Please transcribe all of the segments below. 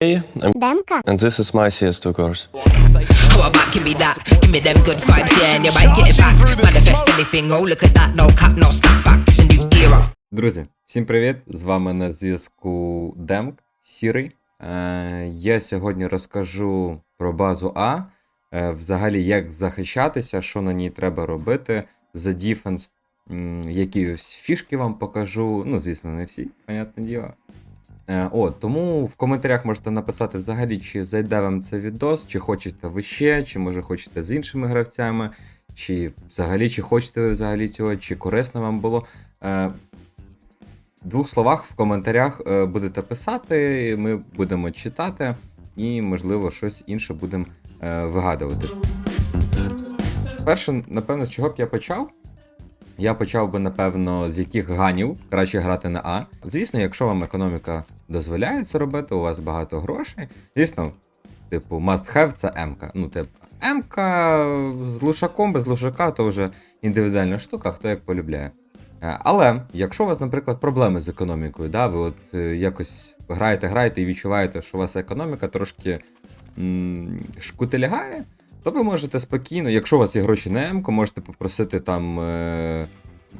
Hey, I'm- Демка. and this is my CS2 course. How about give me that? Give me them good vibes, yeah, and you might get it back. Manifest anything, oh look at that, no cap, no step back. It's a new era. Друзі, всім привіт! З вами на зв'язку Демк Сірий. Е, я сьогодні розкажу про базу А, е, взагалі, як захищатися, що на ній треба робити за діфенс, м, які фішки вам покажу. Ну, звісно, не всі, понятне діло. Е, о, тому в коментарях можете написати взагалі, чи зайде вам цей відос, чи хочете ви ще, чи може хочете з іншими гравцями, чи взагалі, чи хочете ви взагалі цього, чи корисно вам було. Е, в двох словах в коментарях е, будете писати, ми будемо читати і, можливо, щось інше будемо вигадувати. Перше, напевно, з чого б я почав? Я почав би, напевно, з яких ганів краще грати на А. Звісно, якщо вам економіка дозволяє це робити, у вас багато грошей. Звісно, типу, must have це М-ка. Ну, типу, М-ка з лушаком, без лушака, то вже індивідуальна штука, хто як полюбляє. Е, Але якщо у вас, наприклад, проблеми з економікою, да, ви от е, якось граєте, граєте і відчуваєте, що у вас економіка трошки м, шкутилягає, то ви можете спокійно, якщо у вас є гроші на М, можете попросити там е,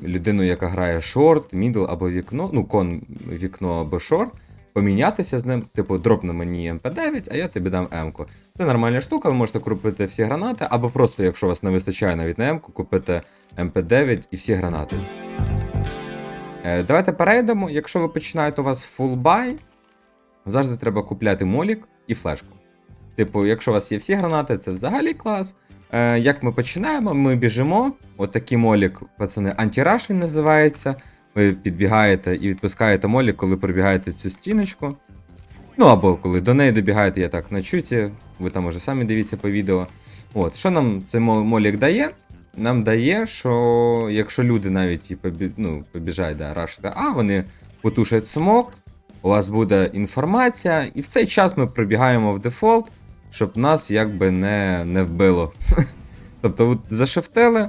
людину, яка грає шорт, мідл або вікно, ну, кон вікно або шорт, помінятися з ним, типу, дропни мені МП9, а я тобі дам М-ку. Це нормальна штука, ви можете купити всі гранати, або просто, якщо у вас не вистачає навіть на М-ку, купити МП9 і всі гранати. Е, Давайте перейдемо. Якщо ви починаєте у вас full buy, завжди треба купляти молік і флешку. Типу, якщо у вас є всі гранати, це взагалі клас. Е, як ми починаємо, ми біжимо. Отакий молік, пацани, антираш він називається. Ви підбігаєте і відпускаєте молік, коли пробігаєте цю стіночку. Ну або коли до неї добігаєте, я так на чуці, ви там уже самі дивіться по відео. От, що нам цей молік дає? Нам дає, що якщо люди навіть і побі... ну, побіжають да, рашити, а вони потушать смок, у вас буде інформація, і в цей час ми прибігаємо в дефолт, щоб нас якби не, не вбило. тобто от зашифтили,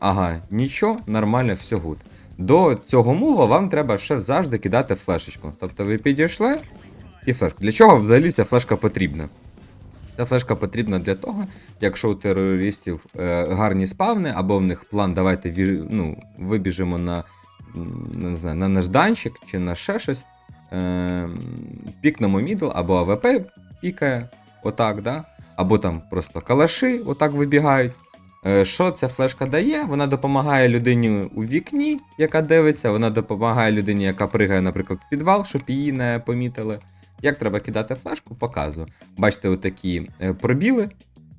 ага, нічого, нормально, все гуд. До цього мува вам треба ще завжди кидати флешечку. Тобто ви підійшли і флешку. Для чого взагалі ця флешка потрібна? Ця флешка потрібна для того, якщо у терористів е, гарні спавни, або в них план, давайте ну, вибіжимо на, не знаю, на нажданчик чи на ще щось. Е, пікнемо мідл, або АВП пікає, отак, да? або там просто калаши отак вибігають. Е, Що ця флешка дає? Вона допомагає людині у вікні, яка дивиться, вона допомагає людині, яка пригає, наприклад, в підвал, щоб її не помітили. Як треба кидати флешку, показую. Бачите, отакі е, пробіли.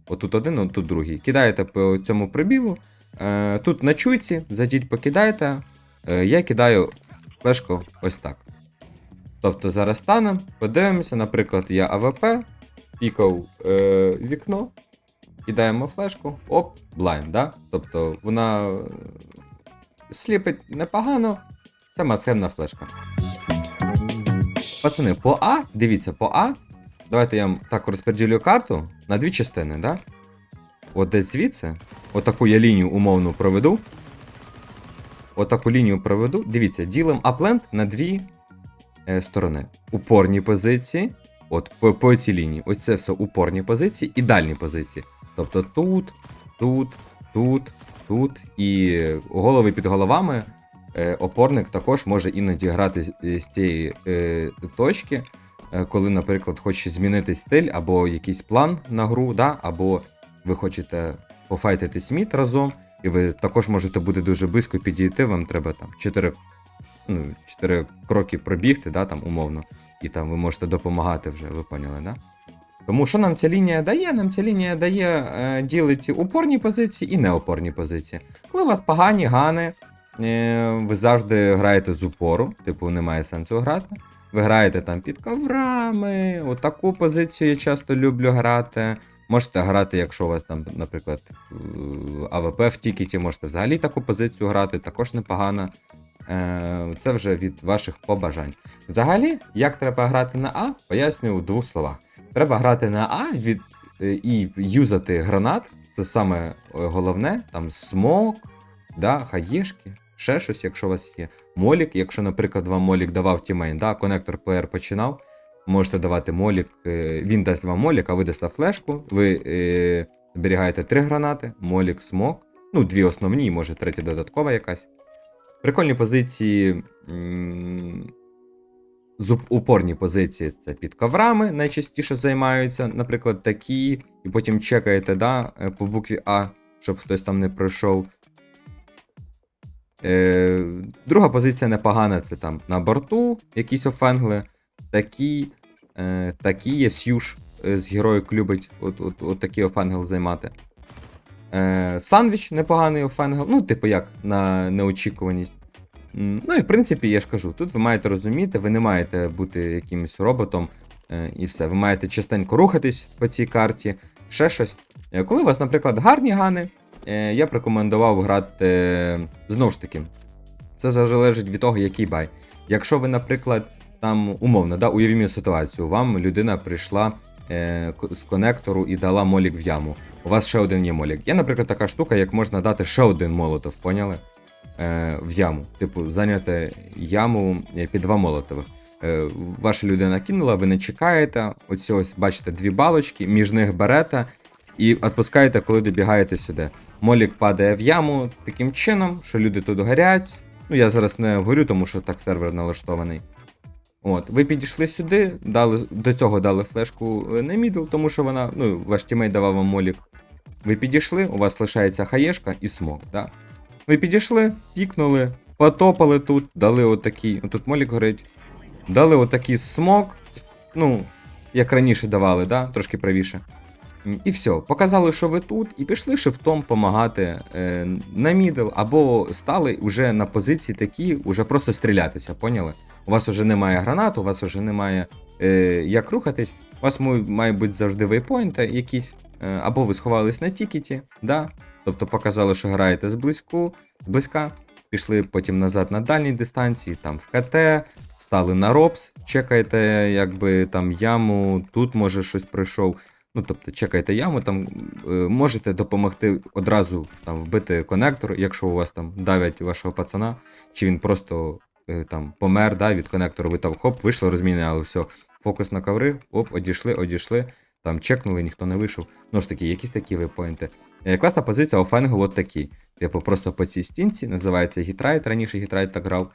Отут один, отут другий. Кидаєте по цьому пробілу. Е, Тут на чуйці, зайдіть, покидайте. Я кидаю флешку ось так. Тобто зараз станемо, подивимося, наприклад, я АВП, пікав е, вікно, кидаємо флешку, оп, блайнд, да? Тобто вона е, сліпить непогано, це масхемна флешка. Пацани, по А, дивіться, по А. Давайте я вам так розподілю карту на дві частини, да? От десь звідси, отаку я лінію умовно проведу. Отаку лінію проведу. Дивіться, ділим апленд на дві е, сторони. Упорні позиції. От по, по цій лінії. Ось це все упорні позиції і дальні позиції. Тобто тут, тут, тут, тут. І голови під головами. Е, опорник також може іноді грати з, з цієї е, точки, е, коли, наприклад, хоче змінити стиль або якийсь план на гру, да? або ви хочете пофайтитись мід разом, і ви також можете бути дуже близько підійти, вам треба там 4, ну, 4 кроки пробігти, да, там, умовно, і там ви можете допомагати вже, ви поняли, да? Тому що нам ця лінія дає? Нам ця лінія дає е, ділити упорні позиції і неопорні позиції. Коли у вас погані гани, е, ви завжди граєте з упору, типу немає сенсу грати. Ви граєте там під коврами, отаку позицію я часто люблю грати. Можете грати, якщо у вас там, наприклад, е, АВП в тікеті, можете взагалі таку позицію грати, також непогано. Е, Це вже від ваших побажань. Взагалі, як треба грати на А, пояснюю у двох словах. Треба грати на А від, е, і юзати гранат. Це саме е, головне, там смок, да, хаєшки, ще щось, якщо у вас є. Молік, якщо, наприклад, вам Молік давав тімейн, да, конектор плеєр починав, можете давати молік, він дасть вам молік, а ви дасте флешку. Ви е, зберігаєте три гранати, молік, смок. Ну, дві основні, може третя додаткова якась. Прикольні позиції. упорні позиції це під коврами найчастіше займаються, наприклад, такі, і потім чекаєте да, е, по букві А, щоб хтось там не пройшов. Е, друга позиція непогана, це там на борту якісь офенгли, такі, е, такі є Сюш е, з героїк любить от, от, от такі офенгл займати. Е, сандвіч непоганий офенгл, ну, типу як на неочікуваність. Ну і в принципі, я ж кажу, тут ви маєте розуміти, ви не маєте бути якимось роботом е, і все. Ви маєте частенько рухатись по цій карті, ще щось. Е, Коли у вас, наприклад, гарні гани, е, я б рекомендував грати е, знову ж таки. Це залежить від того, який бай. Якщо ви, наприклад, там умовно, да, уявімо ситуацію, вам людина прийшла е, з конектору і дала молік в яму. У вас ще один є молік. Є, наприклад, така штука, як можна дати ще один молотов, поняли? Е, в яму. Типу, зайняти яму е, під два молотових. Е, ваша людина кинула, ви не чекаєте. Ось ось бачите дві балочки, між них берете і відпускаєте, коли добігаєте сюди. Молік падає в яму таким чином, що люди тут горять. Ну, я зараз не говорю, тому що так сервер налаштований. От, ви підійшли сюди, дали, до цього дали флешку е, на мідл, тому що вона, ну, ваш тімейт давав вам молік. Ви підійшли, у вас лишається хаєшка і смок. Да? Ви підійшли, пікнули, потопали тут, дали отакий. Ну тут молік горить. Дали отакий смок. Ну, як раніше давали, да? трошки правіше. І все, показали, що ви тут, і пішли шифтом допомагати е, на мідл, або стали вже на позиції такі, вже просто стрілятися, поняли? У вас вже немає гранат, у вас вже немає е, як рухатись, у вас має бути завжди вейпойнти якісь, е, або ви сховались на тікеті, да? тобто показали, що граєте зблизьку, зблизька, пішли потім назад на дальній дистанції, там в КТ, стали на робс, чекаєте, якби там яму, тут може щось прийшов. Ну, тобто, чекаєте яму, там е, можете допомогти одразу там вбити конектор, якщо у вас там давлять вашого пацана, чи він просто там помер да, від конектору, ви там хоп, вийшло, розміняли, все, фокус на коври, оп, одійшли, одійшли, там чекнули, ніхто не вийшов. Ну ж таки, якісь такі випоінти. Е, Класна позиція офенгл от такий. Типу, просто по цій стінці, називається гітрайт, раніше гітрайт так грав.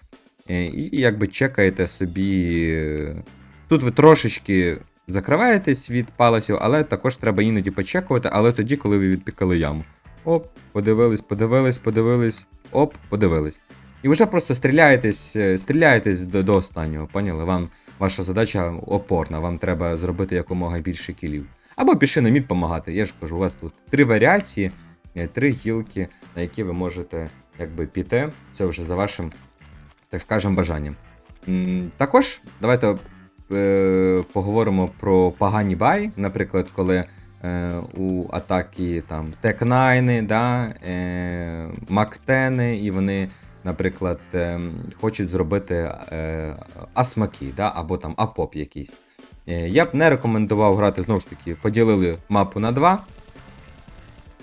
Е, І якби чекаєте собі. е, Тут ви трошечки закриваєтесь від паласів, але також треба іноді почекувати, але тоді, коли ви відпікали яму. Оп, подивились, подивились, подивились, оп, подивились. І вже просто стріляєтесь, е, стріляєтесь до, до останнього, поняли? Вам ваша задача опорна, вам треба зробити якомога більше кілів. Або пішли на мід допомагати. Я ж кажу, у вас тут три варіації, е, три гілки, на які ви можете якби піти. Це вже за вашим, так скажем, бажанням. Також давайте е, поговоримо про погані бай, наприклад, коли е, у атаки там текнайни, да, е, мактени, і вони, наприклад, е, хочуть зробити е, асмаки, да, або там апоп якийсь. Е, Я б не рекомендував грати знову ж таки, поділили мапу на два.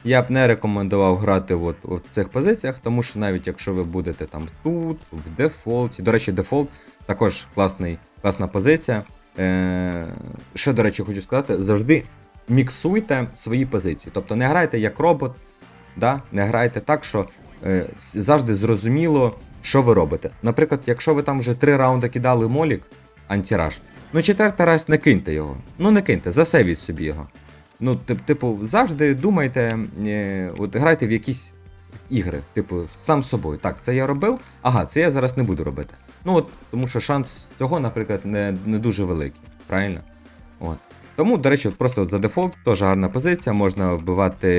Я б не рекомендував грати от, в цих позиціях, тому що навіть якщо ви будете там тут, в дефолті. До речі, дефолт також класний, класна позиція. Е, ще, до речі, хочу сказати, завжди міксуйте свої позиції. Тобто не грайте як робот, да? не грайте так, що завжди зрозуміло, що ви робите. Наприклад, якщо ви там вже три раунди кидали молік, антираж, ну четвертий раз не киньте його. Ну не киньте, засейвіть собі його. Ну, тип, типу, завжди думайте, е, от грайте в якісь ігри, типу, сам собою. Так, це я робив, ага, це я зараз не буду робити. Ну от, тому що шанс цього, наприклад, не, не дуже великий, правильно? От. Тому, до речі, просто за дефолт теж гарна позиція, можна вбивати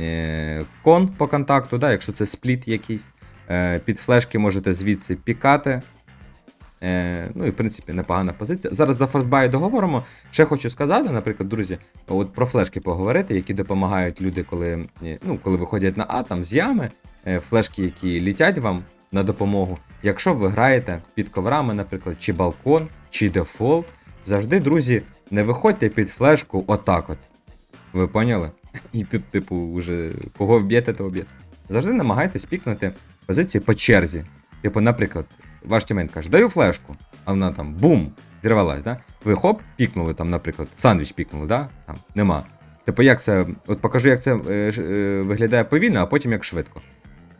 е, кон по контакту, да, якщо це спліт якийсь. Е, під флешки можете звідси пікати. Е, ну і в принципі непогана позиція. Зараз за фастбай договоримо. Ще хочу сказати, наприклад, друзі, от про флешки поговорити, які допомагають люди, коли, ну, коли виходять на А, там з ями, флешки, які літять вам на допомогу. Якщо ви граєте під коврами, наприклад, чи балкон, чи дефолт, завжди, друзі, не виходьте під флешку отак от. Ви поняли? І тут, типу, вже кого вб'єте, то вб'єте. Завжди намагайтесь пікнути позиції по черзі. Типу, наприклад, ваш тімейт каже, даю флешку, а вона там бум, зірвалась, да? ви хоп, пікнули там, наприклад, сандвіч пікнули, да? Там нема. Типу, як це. От покажу, як це е, е, виглядає повільно, а потім як швидко.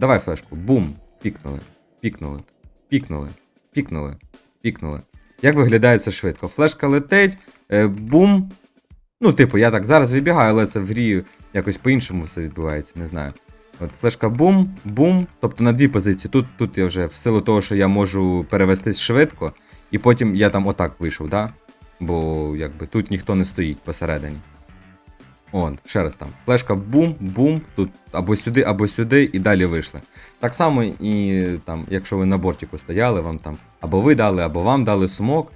Давай флешку. Бум. Пікнули. Пікнули. Пікнули. Пікнули. Пікнули. Як виглядає це швидко? Флешка летить, е, бум. Ну, типу, я так зараз вибігаю, але це в грі якось по-іншому все відбувається, не знаю. От флешка бум, бум. Тобто на дві позиції. Тут, тут я вже в силу того, що я можу перевестись швидко, і потім я там отак вийшов, да? Бо якби тут ніхто не стоїть посередині. От, ще раз там. Флешка бум, бум, тут або сюди, або сюди, і далі вийшли. Так само і там, якщо ви на бортику стояли, вам там або ви дали, або вам дали смок.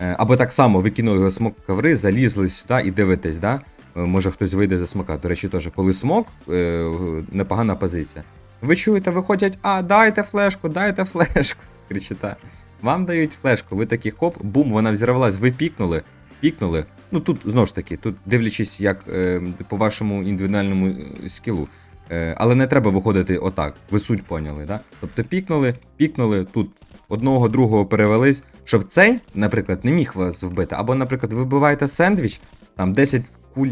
Е, Або так само ви кинули його смок в коври, залізли сюди і дивитесь, да? Е, Може хтось вийде за смока. До речі, теж, коли смок, е, непогана позиція. Ви чуєте, виходять, а дайте флешку, дайте флешку. кричите. Вам дають флешку, ви такі хоп, бум, вона взірвалась, ви пікнули, пікнули. Ну тут знову ж таки, тут дивлячись, як е, по вашому індивідуальному е, скілу. Е, але не треба виходити отак. Ви суть поняли, да? Тобто пікнули, пікнули, тут одного другого перевелись, щоб цей, наприклад, не міг вас вбити. Або, наприклад, ви вбиваєте сендвіч, там 10 куль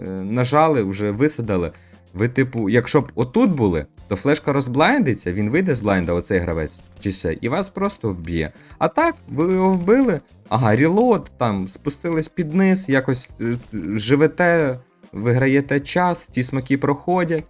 е, нажали, вже висадили. Ви, типу, якщо б отут були, то флешка розблайндиться, він вийде з блайнда, оцей гравець, чи все, і вас просто вб'є. А так, ви його вбили, ага, релот, там спустились під низ, якось е, живете, виграєте час, ці смаки проходять.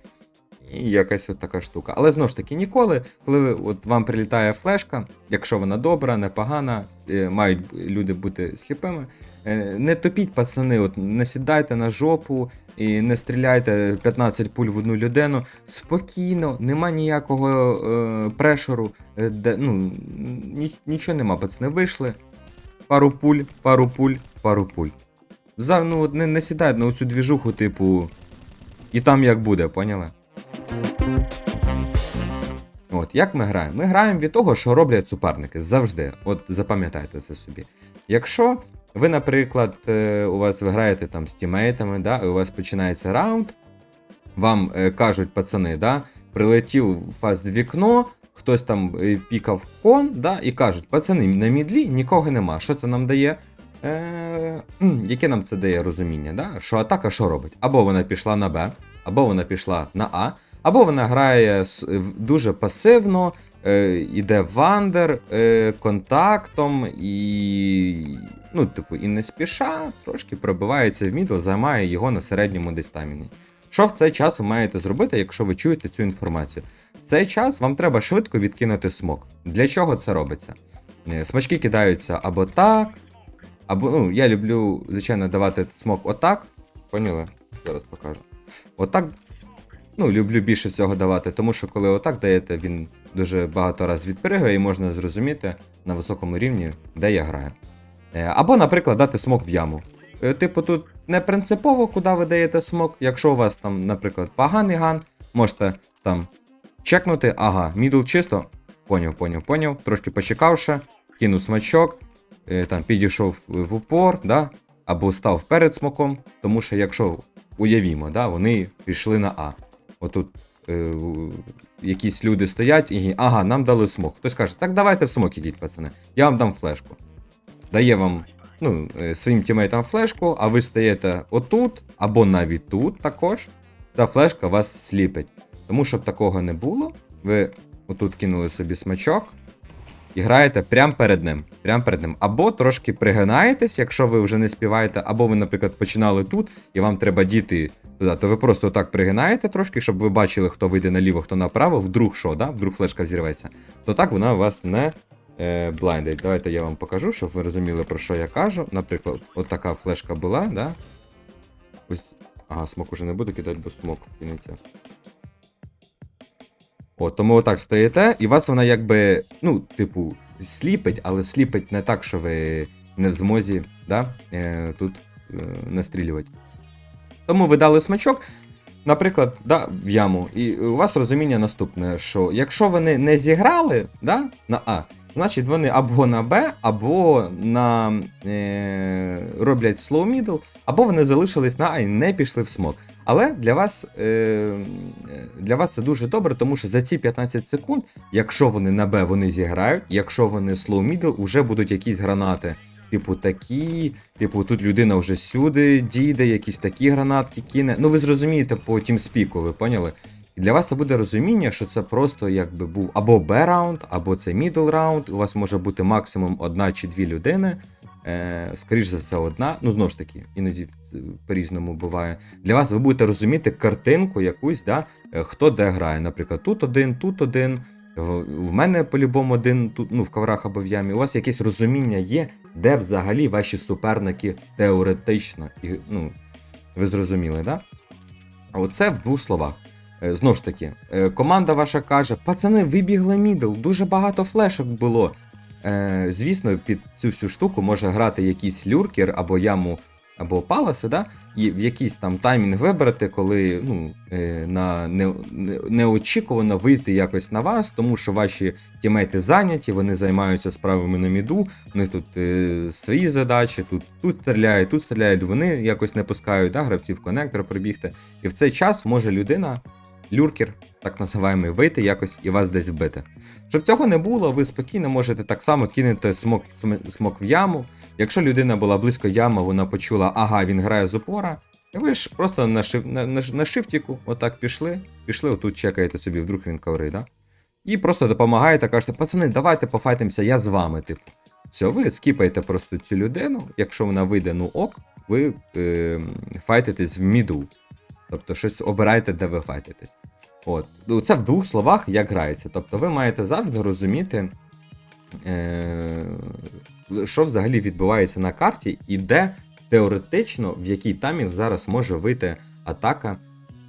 І якась от така штука. Але знову ж таки, ніколи, коли от вам прилітає флешка, якщо вона добра, непогана, е, мають люди бути сліпими. Е, Не топіть, пацани, от не сідайте на жопу і не стріляйте 15 пуль в одну людину. Спокійно, нема ніякого е, прешеру, е, де, ну, ні, нічого нема, пацани. Вийшли. Пару пуль, пару пуль, пару пуль. За, ну, не, не сідайте на оцю двіжуху, типу. І там як буде, поняли? От, як ми граємо? Ми граємо від того, що роблять суперники завжди. От запам'ятайте це собі. Якщо ви, наприклад, е, у вас ви граєте там з тімейтами, да, і у вас починається раунд, вам е, кажуть пацани, да, прилетів в вікно, хтось там е, пікав кон, да, і кажуть, пацани, на мідлі нікого нема. Що це нам дає? Е, яке нам це дає розуміння? Да? Що атака що робить? Або вона пішла на Б, або вона пішла на А, або вона грає дуже пасивно, іде вандер е, контактом і. Ну, типу, і не спіша, трошки пробивається в мідл, займає його на середньому десь тайміні. Що в цей час ви маєте зробити, якщо ви чуєте цю інформацію? В цей час вам треба швидко відкинути смок. Для чого це робиться? Е, Смачки кидаються або так, або, ну, я люблю, звичайно, давати смок отак. Поняли? Зараз покажу. Отак. Ну, люблю більше всього давати, тому що коли отак даєте, він дуже багато разів відпригує і можна зрозуміти на високому рівні, де я граю. Е, Або, наприклад, дати смок в яму. Е, Типу, тут не принципово, куди ви даєте смок. Якщо у вас там, наприклад, поганий ган, можете там чекнути, ага, мідл чисто. Поняв, поняв, поняв. Трошки почекавши, кинув смачок, е, там підійшов в упор, да? або став перед смоком, тому що якщо уявімо, да, вони пішли на А. Отут якісь люди стоять і ага, нам дали смок. Хтось каже, так давайте в смок ідіть, пацани, я вам дам флешку. Дає вам ну, е, своїм тімейтам флешку, а ви стаєте отут, або навіть тут також. Та флешка вас сліпить. Тому щоб такого не було, ви отут кинули собі смачок і граєте прямо перед ним. Прямо перед ним. Або трошки пригинаєтесь, якщо ви вже не співаєте, або ви, наприклад, починали тут, і вам треба діти туди, то ви просто так пригинаєте трошки, щоб ви бачили, хто вийде наліво, хто направо, вдруг що, да? вдруг флешка взірветься. То так вона вас не е, блайндить. Давайте я вам покажу, щоб ви розуміли, про що я кажу. Наприклад, от така флешка була, да? Ось. Ага, смок уже не буду кидати, бо смок кинеться. От, тому отак стоїте, і вас вона якби, ну, типу, сліпить, але сліпить не так, що ви не в змозі да, е, тут е, настрілювати. Тому ви дали смачок, наприклад, да, в яму, і у вас розуміння наступне, що якщо вони не зіграли да, на А, значить вони або на Б, або на е, роблять slow middle, або вони залишились на А і не пішли в смок. Але для вас, е, для вас це дуже добре, тому що за ці 15 секунд, якщо вони на Б вони зіграють, якщо вони slow middle, вже будуть якісь гранати типу, такі, типу, тут людина вже сюди дійде, якісь такі гранатки кине. Ну, ви зрозумієте по тімспіку, ви поняли? І для вас це буде розуміння, що це просто якби був або Б-раунд, або це мідл раунд. У вас може бути максимум одна чи дві людини. Е, скоріш за все, одна. Ну, знову ж таки, іноді по-різному буває. Для вас ви будете розуміти картинку якусь, да, е, хто де грає. Наприклад, тут один, тут один. В мене по-любому один тут, ну, в коврах або в ямі. У вас якесь розуміння є, де взагалі ваші суперники теоретично. І, ну, ви зрозуміли, да? Оце в двох словах. Е, Знову ж таки, е, команда ваша каже: пацани, вибігли мідл, дуже багато флешок було. Е, Звісно, під цю всю штуку може грати якийсь люркер або яму, або паласи, да? і в якийсь там таймінг вибрати, коли ну, е, на не, не- неочікувано вийти якось на вас, тому що ваші тімейти зайняті, вони займаються справами на міду, у них тут е, свої задачі, тут, тут стріляють, тут стріляють, вони якось не пускають да, гравців коннектор прибігти. І в цей час може людина, люркер, так називаємо, вийти якось і вас десь вбити. Щоб цього не було, ви спокійно можете так само кинути смок, смок в яму. Якщо людина була близько ями, вона почула, ага, він грає з упора. І ви ж просто на, шиф, на, на, на шифтіку отак пішли, пішли, отут чекаєте собі, вдруг він коври, да? І просто допомагаєте, кажете, пацани, давайте пофайтимося, я з вами, типу. Все, ви скіпаєте просто цю людину, якщо вона вийде, ну ок, ви е, файтитесь в міду. Тобто щось обирайте, де ви файтитесь. От. Ну, Це в двох словах як грається. Тобто ви маєте завжди розуміти, е, що взагалі відбувається на карті, і де теоретично, в який таймінг зараз може вийти атака,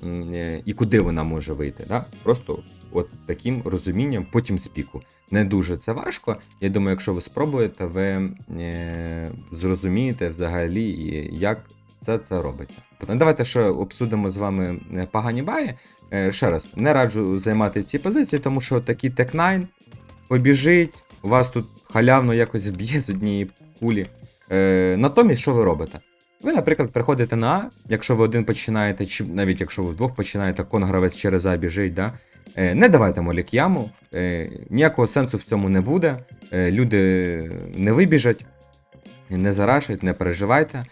е, і куди вона може вийти. Да? Просто от таким розумінням потім спіку. Не дуже це важко. Я думаю, якщо ви спробуєте, ви е, зрозумієте взагалі, як це це робиться. Давайте ще обсудимо з вами е, погані баї. Ще раз, не раджу займати ці позиції, тому що такий тек-9 побіжить, у вас тут халявно якось вб'є з однієї пулі. Е, натомість, що ви робите? Ви, наприклад, приходите на А, якщо ви один починаєте, чи навіть якщо ви вдвох починаєте, конгравець через А біжить, да? е, не давайте молік яму, е, ніякого сенсу в цьому не буде. Е, люди не вибіжать, не зарашать, не переживайте.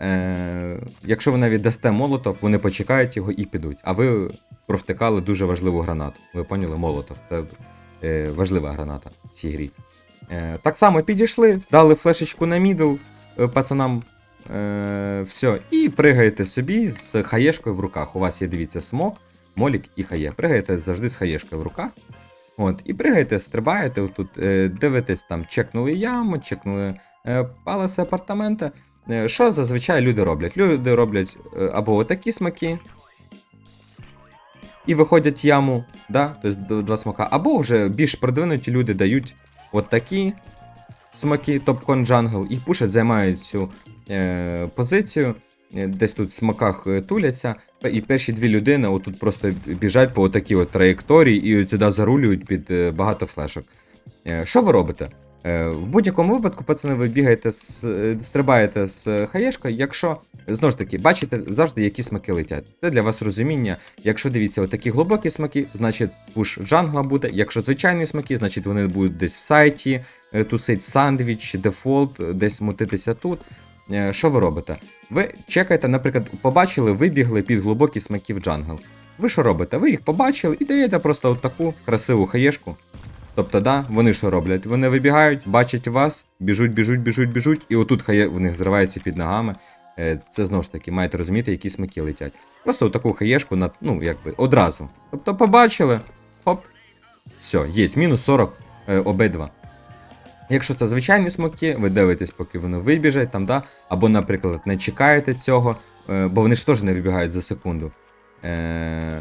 Е, якщо ви навіть дасте молотов, вони почекають його і підуть. А ви провтикали дуже важливу гранату. Ви поняли? Молотов. Це е, важлива граната в цій грі. Е, так само підійшли, дали флешечку на мідл е, пацанам. Е, все, і пригаєте собі з хаєшкою в руках. У вас є, дивіться, смок, молік і хає. Пригаєте завжди з хаєшкою в руках. От, і пригаєте, стрибаєте, отут, е, дивитесь, там, чекнули яму, чекнули е, паласи апартаменти. Е, Що зазвичай люди роблять? Люди роблять е, або отакі смаки, і виходять яму, да? тобто два смака, або вже більш продвинуті люди дають от такі смаки, топкон джангл, і пушать, займають цю е, позицію, е, десь тут в смаках е, туляться, і перші дві людини отут просто біжать по отакій от траєкторії і от сюди зарулюють під е, багато флешок. Що ви робите? Е, В будь-якому випадку, пацани, ви бігаєте з стрибаєте з хаєшкою, якщо знову ж таки бачите завжди, які смаки летять. Це для вас розуміння. Якщо дивіться, отакі глибокі смаки, значить пуш джангла буде. Якщо звичайні смаки, значить вони будуть десь в сайті, е, тусить сандвіч, дефолт, десь мутитися тут. Е, Що ви робите? Ви чекаєте, наприклад, побачили, вибігли під глибокі смаки в джангл. Ви що робите? Ви їх побачили і даєте просто от таку красиву хаєшку. Тобто, да, вони що роблять? Вони вибігають, бачать вас, біжуть, біжуть, біжуть, біжуть, і отут хає в них зривається під ногами. Е, Це знову ж таки, маєте розуміти, які смаки летять. Просто таку хаєшку на, ну, якби, одразу. Тобто побачили, хоп, все, є, мінус 40 е, обидва. Якщо це звичайні смаки, ви дивитесь, поки вони вибіжать, там, да? або, наприклад, не чекаєте цього, е, бо вони ж теж не вибігають за секунду. Е,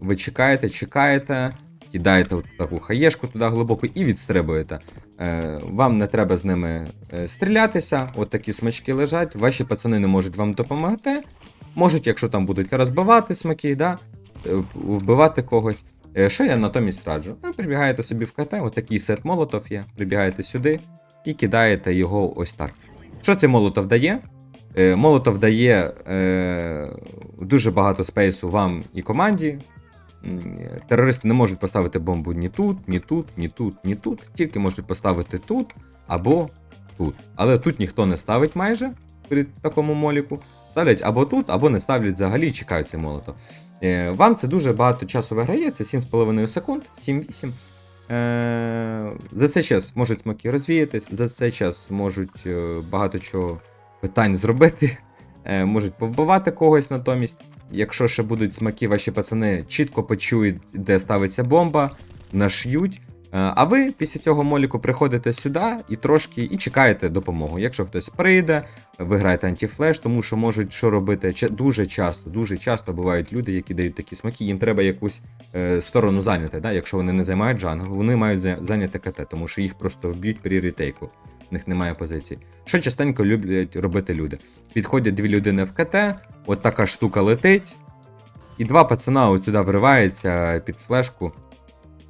ви чекаєте, чекаєте, кидаєте от таку хаєшку туди глибоко і відстрибуєте. Е, вам не треба з ними е, стрілятися, от такі смачки лежать, ваші пацани не можуть вам допомогти. Можуть, якщо там будуть розбивати смаки, да? е, вбивати когось. Е, Що я натомість раджу? Ви прибігаєте собі в КТ, отакий сет молотов є, прибігаєте сюди і кидаєте його ось так. Що цей молотов дає? Молотов дає е, дуже багато спейсу вам і команді. Терористи не можуть поставити бомбу ні тут, ні тут, ні тут, ні тут. Тільки можуть поставити тут або тут. Але тут ніхто не ставить майже при такому моліку. Ставлять або тут, або не ставлять взагалі і чекають цей молоток. Е, вам це дуже багато часу виграє, це 7,5 секунд, 7-8. Е, за цей час можуть смаки розвіятись, за цей час можуть е, багато чого питань зробити, можуть повбивати когось натомість. Якщо ще будуть смаки, ваші пацани чітко почують, де ставиться бомба, наш'ють. Е, А ви після цього моліку приходите сюди і трошки і чекаєте допомогу. Якщо хтось прийде, ви граєте антифлеш, тому що можуть що робити дуже часто, дуже часто бувають люди, які дають такі смаки, їм треба якусь е, сторону зайняти. Да? Якщо вони не займають джангл, вони мають зайняти КТ, тому що їх просто вб'ють при ретейку. В них немає позиції. Що частенько люблять робити люди? Підходять дві людини в КТ, от така штука летить, і два пацана от сюди вриваються під флешку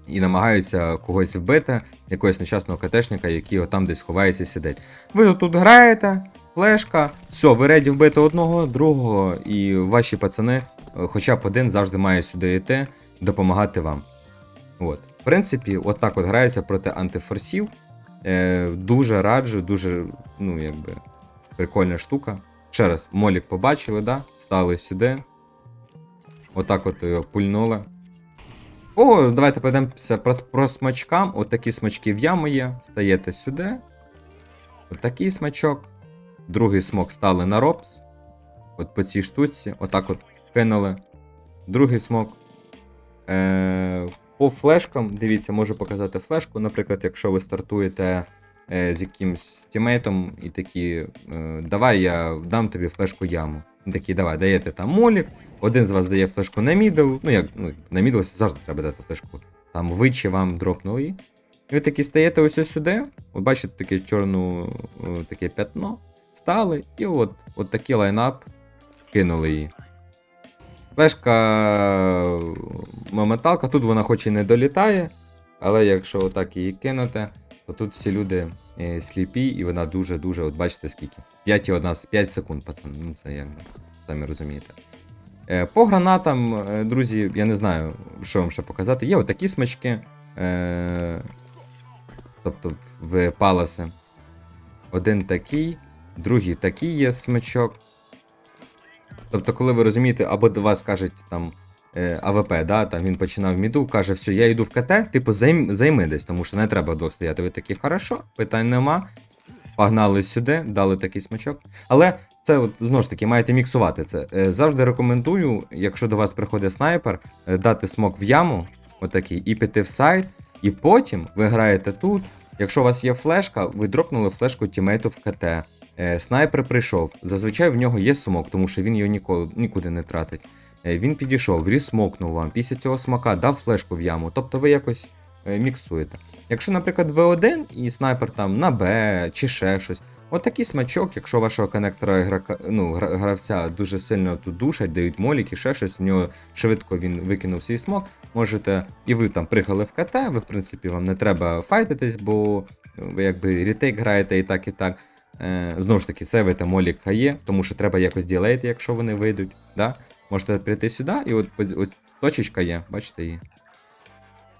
і намагаються когось вбити, якогось нещасного КТшника, який отам десь ховається і сидить. Ви тут граєте, флешка, все, ви реді вбити одного, другого, і ваші пацани, е, хоча б один завжди має сюди йти, допомагати вам. От. В принципі, от так от грається проти антифорсів. Е, дуже раджу, дуже, ну, якби, прикольна штука. Ще раз, молік побачили, да? Стали сюди. Отак от його пульнули. О, давайте пройдемося про, про смачкам. От смачки в яму є. Стаєте сюди. От смачок. Другий смок стали на ропс. От по цій штуці. Отак от кинули. Другий смок. Е, по флешкам, дивіться, можу показати флешку. Наприклад, якщо ви стартуєте з якимсь тімейтом і такі, е, давай я дам тобі флешку яму. Такі, давай, даєте там молік, один з вас дає флешку на мідл. Ну як, ну, на мідл завжди треба дати флешку. Там ви чи вам дропнули. І ви такі стаєте ось сюди. От бачите таке чорну, е, таке п'ятно. Стали, і от, от такий лайнап кинули її. Флешка е, моменталка, тут вона хоч і не долітає, але якщо отак її кинути, то тут всі люди е, сліпі, і вона дуже-дуже, от бачите скільки. 5 і одна, 5 секунд, пацани, ну це якби, самі розумієте. Е, по гранатам, е, друзі, я не знаю, що вам ще показати. Є отакі смачки. Е, тобто в паласи. Один такий, другий такий є смачок. Тобто, коли ви розумієте, або до вас кажуть там АВП, да, там він починав міду, каже, все, я йду в КТ, типу займ, займи десь, тому що не треба вдвох стояти. Ви такі, хорошо, питань нема. Погнали сюди, дали такий смачок. Але це от, знову ж таки, маєте міксувати це. Е, завжди рекомендую, якщо до вас приходить снайпер, е, дати смок в яму, отакий, і піти в сайт, і потім ви граєте тут. Якщо у вас є флешка, ви дропнули флешку тімейту в КТ. Е, снайпер прийшов. Зазвичай в нього є смок, тому що він його ніколи нікуди не тратить. Е, він підійшов, рісмокнув вам. Після цього смака дав флешку в яму. Тобто ви якось е, міксуєте. Якщо, наприклад, В1 і снайпер там на Б чи ще щось. От смачок, якщо вашого коннектора ігрока, ну, гравця дуже сильно тут душать, дають молік і ще щось, у нього швидко він викинув свій смок, можете, і ви там пригали в КТ, ви, в принципі, вам не треба файтитись, бо ви якби ретейк граєте і так, і так. Е, знову ж таки, сейвите молік хає, тому що треба якось ділейти, якщо вони вийдуть. Да? Можете прийти сюди, і от, от точечка є, бачите її.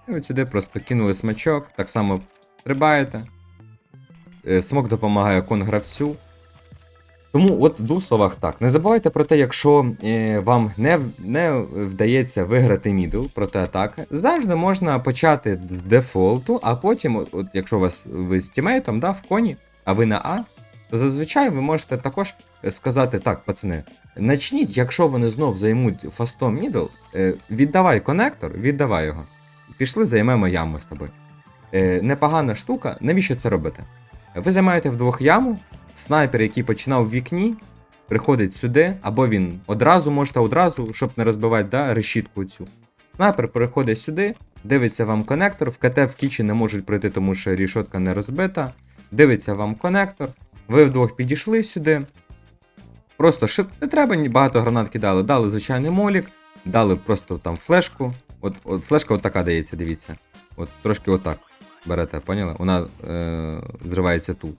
І от сюди просто кинули смачок, так само стрибаєте. Е, Смок допомагає конгравцю. Тому от в двох словах так. Не забувайте про те, якщо е, вам не, не вдається виграти мідл проти атаки, завжди можна почати з дефолту, а потім, от, от якщо вас ви з тімейтом, да, в коні, а ви на А, то зазвичай ви можете також е, сказати: так, пацани, начніть, якщо вони знов займуть фастом мідл, е, віддавай конектор, віддавай його. Пішли, займемо яму з тобою. Е, непогана штука, навіщо це робити? Ви займаєте вдвох яму, снайпер, який починав в вікні, приходить сюди, або він одразу можете одразу, щоб не розбивати да, решітку цю. Снайпер приходить сюди, дивиться вам конектор, в КТ в кічі не можуть пройти, тому що рішотка не розбита. Дивиться вам конектор, ви вдвох підійшли сюди. Просто ши... не треба багато гранат кидали, дали звичайний молік, дали просто там флешку. От, от флешка от така дається, дивіться. От трошки отак берете, поняли? Вона е, зривається тут.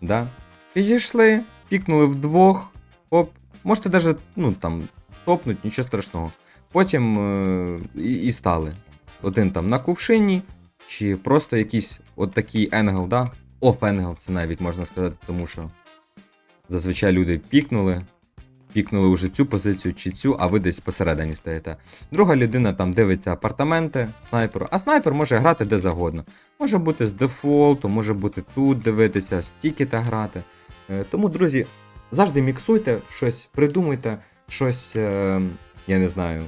Да? Підійшли, пікнули вдвох, оп. Можете навіть, ну там, топнуть, нічого страшного. Потім е, і, і стали. Один там на кувшині, чи просто якийсь от такий енгл, да? офенгел, це навіть можна сказати, тому що зазвичай люди пікнули, пікнули вже цю позицію чи цю, а ви десь посередині стоїте. Друга людина там дивиться апартаменти снайперу, а снайпер може грати де завгодно. Може бути з дефолту, може бути тут дивитися, стільки та грати. Е, Тому, друзі, завжди міксуйте, щось придумуйте, щось, е, я не знаю.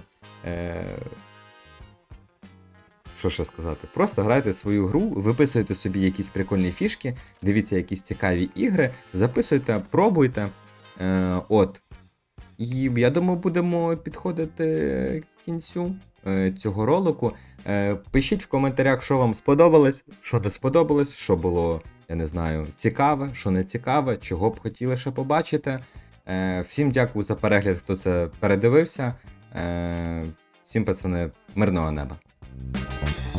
Що ще сказати? Просто грайте свою гру, виписуйте собі якісь прикольні фішки, дивіться якісь цікаві ігри, записуйте, пробуйте. Е, от. І я думаю, будемо підходити кінцю е, цього ролику. Е, пишіть в коментарях, що вам сподобалось, що не сподобалось, що було, я не знаю, цікаве, що не цікаве, чого б хотіли ще побачити. Е, всім дякую за перегляд, хто це передивився. Всім, пацани, мирного неба. Bye.